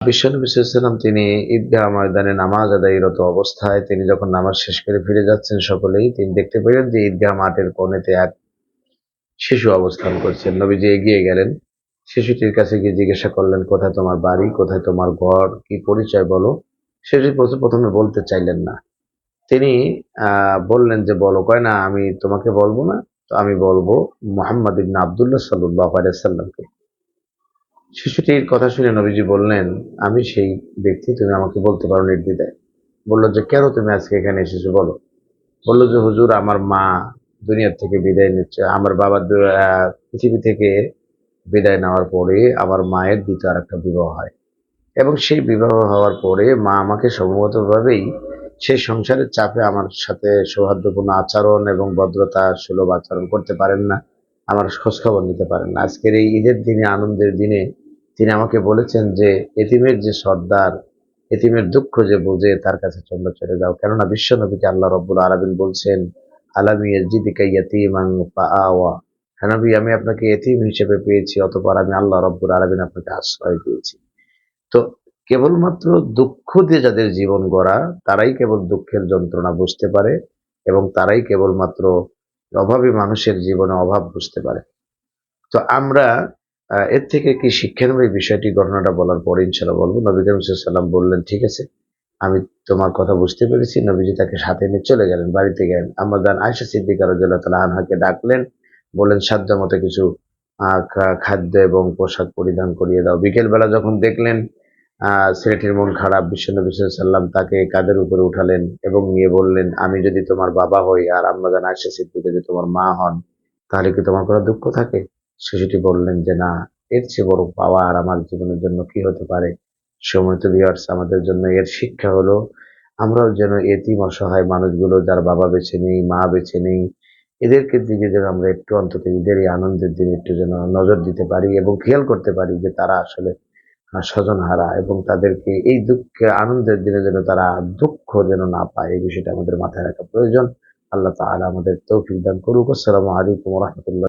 বিশ্বনবী সাল্লাম তিনি ঈদগাহ ময়দানে নামাজ আদায়রত অবস্থায় তিনি যখন নামাজ শেষ করে ফিরে যাচ্ছেন সকলেই, তিনি দেখতে পেলেন যে ঈদগাহ মাঠের কোণেতে এক শিশু অবস্থান করছেন। নবীজি এগিয়ে গেলেন। শিশুটির কাছে গিয়ে জিজ্ঞাসা করলেন, কোথায় তোমার বাড়ি? কোথায় তোমার ঘর? কি পরিচয় বলো? শিশুটি প্রথমে বলতে চাইলেন না। তিনি বললেন যে, বলো। কয়, না, আমি তোমাকে বলব না। তো আমি বলব মোহাম্মদ ইবনা আবদুল্লাহ সাল্লাহ সাল্লামকে শিশুটির কথা শুনে নবীজি বললেন, আমি সেই ব্যক্তি, তুমি আমাকে বলতে পারো নির্দ্বিধায়। বলল যে, কেন তুমি আজকে এখানে এসেছ বলো? বলল যে, হুজুর, আমার মা দুনিয়ার থেকে বিদায় নিচ্ছে। আমার বাবা পৃথিবী থেকে বিদায় নেওয়ার পরে আমার মায়ের দ্বিতীয় আর একটা বিবাহ হয়। এবং সেই বিবাহ হওয়ার পরে মা আমাকে সম্ভবতভাবেই সেই সংসারের চাপে আমার সাথে সৌহার্দ্যপূর্ণ আচরণ এবং ভদ্রতা সুলভ আচরণ করতে পারেন না। আমার খোঁজখবর নিতে পারেন না। আজকের এই ঈদের দিনে, আনন্দের দিনে তিনি আমাকে বলেছেন যে, এতিমের যে সর্দার, এতিমের দুঃখ যে বোঝে তার কাছে তোমরা চলে যাও। কেননা বিশ্ব নবীকে আল্লাহ রব্বুল আলমিন বলছেন, আলামি জিদিকা ইয়াতিমাং আওয়া হানবি আমি আপনাকে এতিম হিসেবে পেয়েছি, অতপর আমি আল্লাহ রব্বুল আলমিন আপনাকে আশ্রয় দিয়েছি। তো কেবলমাত্র দুঃখ দিয়ে যাদের জীবন গড়া, তারাই কেবল দুঃখের যন্ত্রণা বুঝতে পারে এবং তারাই কেবলমাত্র অভাবী মানুষের জীবনে অভাব বুঝতে পারে। তো আমরা এর থেকে কি শিক্ষা নেব? এই বিষয়টি ঘটনাটা বলার পরে ইনশাল্লাহ বলব। নবী করিম সাল্লাম বললেন, ঠিক আছে, আমি তোমার কথা বুঝতে পেরেছি। নবীজি তাকে সাথে নিয়ে চলে গেলেন, বাড়িতে গেলেন। আমাদান আয়সা সিদ্দিকার তালা আনহাকে ডাকলেন, বললেন সাধ্য মতো কিছু খাদ্য এবং পোশাক পরিধান করিয়ে দাও। বিকেলবেলা যখন দেখলেন ছেলেটির মন খারাপ বিশ্বনবী সাল্লাম তাকে কাদের উপরে উঠালেন এবং নিয়ে বললেন, আমি যদি তোমার বাবা হই আর আম্মাজান আয়সা সিদ্দিক যদি তোমার মা হন, তাহলে কি তোমার কোনো দুঃখ থাকে? শিশুটি বললেন যে, না, এর চেয়ে বড় পাওয়া আর আমার জীবনের জন্য কি হতে পারে? সময় তো ভিওয়ার্স আমাদের জন্য এর শিক্ষা হলো, আমরাও যেন এতিম, অসহায় মানুষগুলো যার বাবা বেছে নেই, মা বেছে নেই, এদেরকে দিকে যেন আমরা একটু অন্তত ঈদের এই আনন্দের দিনে একটু যেন নজর দিতে পারি এবং খেয়াল করতে পারি যে, তারা আসলে স্বজন হারা এবং তাদেরকে এই দুঃখে, আনন্দের দিনে যেন তারা দুঃখ যেন না পায়, এই বিষয়টা আমাদের মাথায় রাখা প্রয়োজন। আল্লাহ তাআলা আমাদের তৌফিক দান করুক। আসসালামু আলাইকুম রহমতুল্লাহ